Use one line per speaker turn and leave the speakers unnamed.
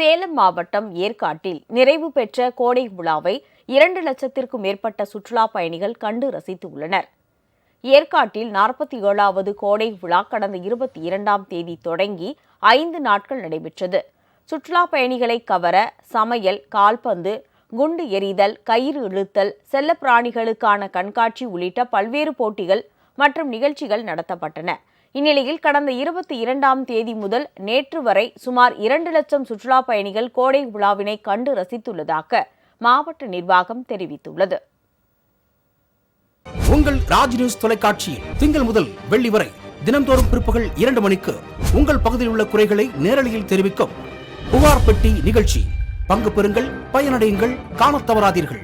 சேலம் மாவட்டம் ஏற்காட்டில் நிறைவு பெற்ற கோடை விழாவை இரண்டு லட்சத்திற்கும் மேற்பட்ட சுற்றுலா பயணிகள் கண்டு ரசித்துள்ளனர். ஏற்காட்டில் நாற்பத்தி ஏழாவது கோடை விழா கடந்த இருபத்தி இரண்டாம் தேதி தொடங்கி ஐந்து நாட்கள் நடைபெற்றது. சுற்றுலா பயணிகளை கவர சமையல் கால்பந்து குண்டு எறிதல் கயிறு இழுத்தல் செல்லப்பிராணிகளுக்கான கண்காட்சி உள்ளிட்ட பல்வேறு போட்டிகள் மற்றும் நிகழ்ச்சிகள் நடத்தப்பட்டன. இந்நிலையில் கடந்த இருபத்தி இரண்டாம் தேதி முதல் நேற்று வரை சுமார் இரண்டு லட்சம் சுற்றுலா பயணிகள் கோடை விழாவினை கண்டு ரசித்துள்ளதாக மாவட்ட நிர்வாகம் தெரிவித்துள்ளது.
உங்கள் ராஜ் நியூஸ் தொலைக்காட்சியில் திங்கள் முதல் வெள்ளி வரை தினந்தோறும் பிற்பகல் இரண்டு மணிக்கு உங்கள் பகுதியில் உள்ள குறைகளை நேரலையில் தெரிவிக்கும் புகார் பெட்டி நிகழ்ச்சி. பங்கு பெறுங்கள் பயனடையுங்கள் காணத் தவறாதீர்கள்.